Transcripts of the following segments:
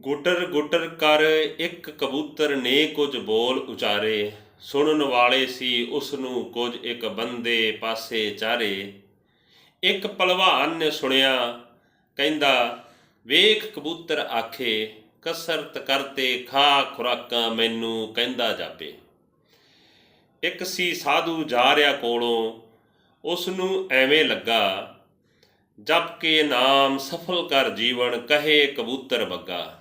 ਗੁੱਟਰ ਗੁੱਟਰ ਕਰ ਇੱਕ ਕਬੂਤਰ ਨੇ ਕੁਝ ਬੋਲ ਉਚਾਰੇ, ਸੁਣਨ ਵਾਲੇ ਸੀ ਉਸ ਨੂੰ ਕੁਝ ਇੱਕ ਬੰਦੇ ਪਾਸੇ ਚਾਰੇ। ਇੱਕ ਪਹਿਲਵਾਨ ਨੇ ਸੁਣਿਆ, ਕਹਿੰਦਾ, ਵੇਖ ਕਬੂਤਰ ਆਖੇ, ਕਸਰਤ ਕਰਤੇ ਖਾ ਖੁਰਾਕਾਂ ਮੈਨੂੰ ਕਹਿੰਦਾ ਜਾਪੇ। ਇੱਕ ਸੀ ਸਾਧੂ ਜਾ ਰਿਹਾ ਕੋਲੋਂ ਉਸ ਨੂੰ ਐਵੇਂ ਲੱਗਾ, ਜਪ ਕੇ ਨਾਮ ਸਫਲ ਕਰ ਜੀਵਨ, ਕਹੇ ਕਬੂਤਰ ਬੱਗਾ।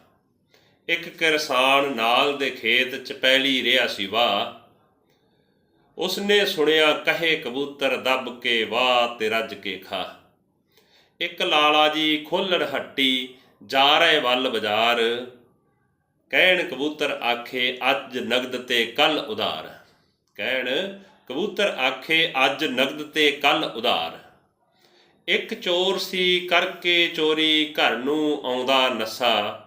ਇੱਕ ਕਿਰਸਾਨ ਨਾਲ ਦੇ ਖੇਤ ਚ ਪੈਲੀ ਰਿਹਾ ਸੀ ਵਾਹ ਉਸਨੇ ਸੁਣਿਆ, ਕਹੇ ਕਬੂਤਰ, ਦੱਬ ਕੇ ਵਾਹ ਤੇ ਰੱਜ ਕੇ ਖਾ। ਇੱਕ ਲਾਲਾ ਜੀ ਖੋਲੜ ਹੱਟੀ, ਜਾ ਰਹੇ ਵੱਲ ਬਾਜ਼ਾਰ। ਕਹਿਣ, ਕਬੂਤਰ ਆਖੇ, ਅੱਜ ਨਗਦ ਤੇ ਕੱਲ ਉਧਾਰ। ਕਹਿਣ, ਕਬੂਤਰ ਆਖੇ, ਅੱਜ ਨਗਦ ਤੇ ਕੱਲ ਉਧਾਰ। ਇੱਕ ਚੋਰ ਸੀ ਕਰਕੇ ਚੋਰੀ ਘਰ ਨੂੰ ਆਉਂਦਾ ਨਸਾ।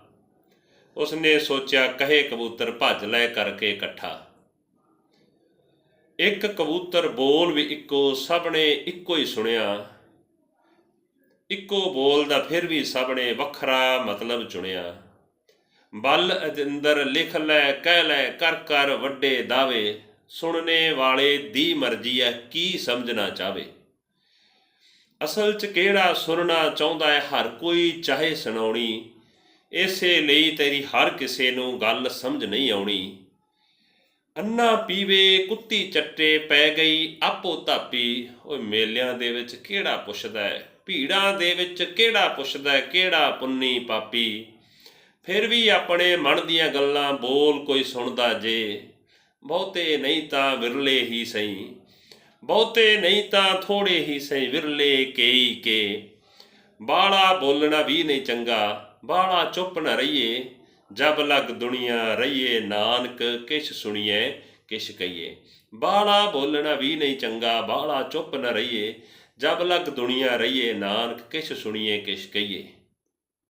ਉਸਨੇ ਸੋਚਿਆ, ਕਹੇ ਕਬੂਤਰ, ਭੱਜ ਲੈ ਕਰਕੇ ਇਕੱਠਾ। ਇੱਕ ਕਬੂਤਰ ਬੋਲ ਵੀ ਇੱਕੋ ਸਭ ਨੇ ਇੱਕੋ ਹੀ ਸੁਣਿਆ। ਇੱਕੋ ਬੋਲ ਦਾ ਫਿਰ ਵੀ ਸਭ ਨੇ ਵੱਖਰਾ ਮਤਲਬ ਚੁਣਿਆ। ਬਲ ਅਜਿੰਦਰ, ਲਿਖ ਲੈ, ਕਹਿ ਲੈ, ਕਰ ਕਰ, ਵੱਡੇ ਦਾਵੇ ਸੁਣਨੇ ਵਾਲੇ ਦੀ ਮਰਜ਼ੀ ਹੈ ਕੀ ਸਮਝਣਾ ਚਾਵੇ ਅਸਲ 'ਚ ਕਿਹੜਾ ਸੁਣਨਾ ਚਾਹੁੰਦਾ ਹੈ ਹਰ ਕੋਈ ਚਾਹੇ ਸੁਣਾਉਣੀ। ਇਸੇ ਲਈ ਤੇਰੀ ਹਰ ਕਿਸੇ ਨੂੰ ਗੱਲ ਸਮਝ ਨਹੀਂ ਆਉਣੀ। ਅੰਨਾ ਪੀਵੇ, ਕੁੱਤੀ ਚੱਟੇ ਪੈ ਗਈ, ਆਪੋ ਧਾਪੀ। ਓਏ ਮੇਲਿਆਂ ਦੇ ਵਿੱਚ ਕਿਹੜਾ ਪੁੱਛਦਾ ਹੈ? ਭੀੜਾਂ ਦੇ ਵਿੱਚ ਕਿਹੜਾ ਪੁੱਛਦਾ ਹੈ? ਕਿਹੜਾ ਪੁੰਨੀ ਪਾਪੀ? ਫਿਰ ਵੀ ਆਪਣੇ ਮਨ ਦੀਆਂ ਗੱਲਾਂ ਬੋਲ ਕੋਈ ਸੁਣਦਾ ਜੇ। ਬਹੁਤੇ ਨਹੀਂ ਤਾਂ ਵਿਰਲੇ ਹੀ ਸਹੀ। ਬਹੁਤੇ ਨਹੀਂ ਤਾਂ ਥੋੜੇ ਹੀ ਸਹੀ। ਵਿਰਲੇ ਕੇਈ ਕੇ। ਬਾਲਾ ਬੋਲਣਾ ਵੀ ਨਹੀਂ ਚੰਗਾ। ਬਾਲਾ ਚੁੱਪ ਨਾ ਰਹੀਏ, ਜਬ ਲਗ ਦੁਨੀਆ ਰਹੀਏ, ਨਾਨਕ ਕਿਛ ਸੁਣੀਏ, ਕਿਛ ਕਹੀਏ। ਬਾਲਾ ਬੋਲਣਾ ਵੀ ਨਹੀਂ ਚੰਗਾ ਬਾਲਾ ਚੁੱਪ ਨਾ ਰਹੀਏ, ਜਬ ਲਗ ਦੁਨੀਆ ਰਹੀਏ, ਨਾਨਕ ਕਿਛ ਸੁਣੀਏ, ਕਿਛ ਕਹੀਏ।